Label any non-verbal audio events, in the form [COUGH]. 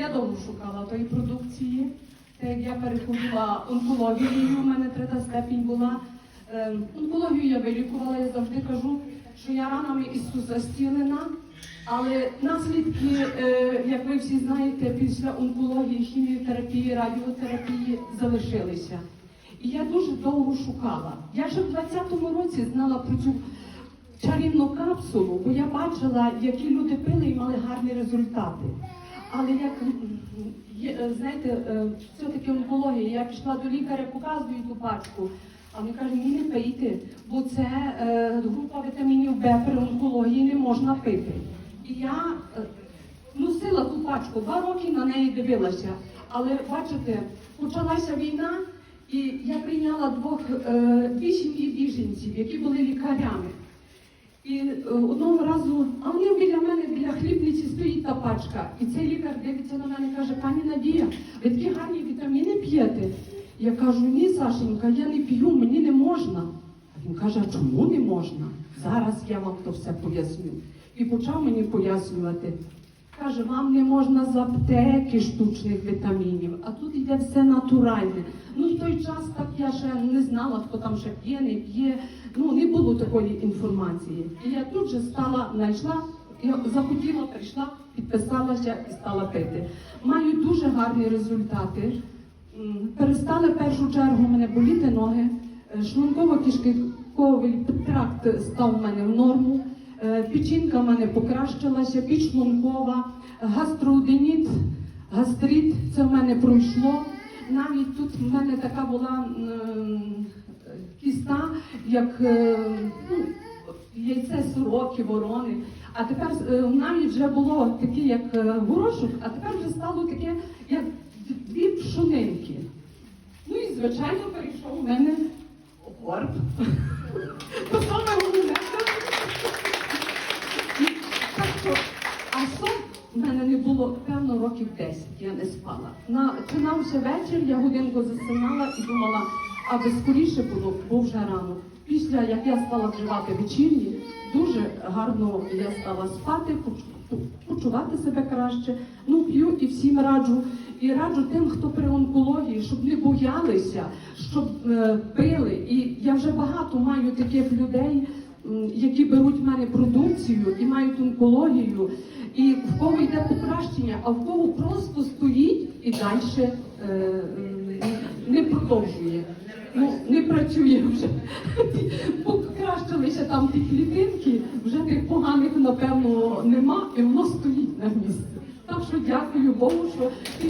Я довго шукала тої продукції. Як я переходила онкологією, у мене третя степінь була. Ем, Онкологію я вилікувала, я завжди кажу, що я ранами Ісуса зцілена, але наслідки, е, як ви всі знаєте, після онкології, хіміотерапії, радіотерапії залишилися. І я дуже довго шукала. Я ще в 20-му році знала про цю чарівну капсулу, бо я бачила, які люди пили і мали гарні результати. Але як е, знаєте, е, все-таки онкологія, я пішла до лікаря, показую ту пачку. А він каже, ні, не пийте, бо це е, група вітамінів Б при онкології не можна пити. І я носила ту пачку, два роки на неї дивилася. Але бачите, почалася війна, і я прийняла двох дві біженців, які були лікарями. І е, одного разу, а вони біля мене, біля хлібниці стоїть та пачка. І цей лікар дивиться на мене і каже, пані Надія, ви такі гарні вітаміни п'єте. Я кажу, ні, Сашенька, я не п'ю, мені не можна. Він каже, а чому не можна? Зараз я вам то все поясню. І почав мені пояснювати. Каже, вам не можна з аптеки штучних вітамінів, а тут йде все натуральне. Ну, в той час так я ще не знала, хто там ще п'є, не п'є. Ну, не було такої інформації. І я тут же стала, знайшла, я захотіла, прийшла, підписалася і стала пити. Маю дуже гарні результати. Перестали в першу чергу мене боліти ноги, е, шлунково-кишковий тракт став у мене в норму. Е, Печінка в мене покращилася, підшлункова, гастроуденіт, гастрит, це в мене пройшло. Навіть тут в мене така була кіста, як е, ну, яйце сороки, ворони. А тепер е, навіть вже було таке, як е, горошок, а тепер вже стало таке, як дві пшонинки. Ну і звичайно перейшов у мене горб. [LAUGHS] в мене не було певно років 10, я не спала. Починався вечір, я годинку засинала і думала, аби скоріше було, бо вже рано. Після як я стала вживати вечірні, дуже гарно я стала спати, почувати себе краще. Ну, п'ю і всім раджу. І раджу тим, хто при онкології, щоб не боялися, щоб е, пили. І я вже багато маю таких людей, які беруть в мене продукцію і мають онкологію, і в кого йде покращення, а в кого просто стоїть і далі е, не продовжує. Ну, не працює вже. [LAUGHS] Покращилися там ті клітинки, вже тих поганих, напевно, нема, і воно стоїть на місці. Так що дякую Богу, що ті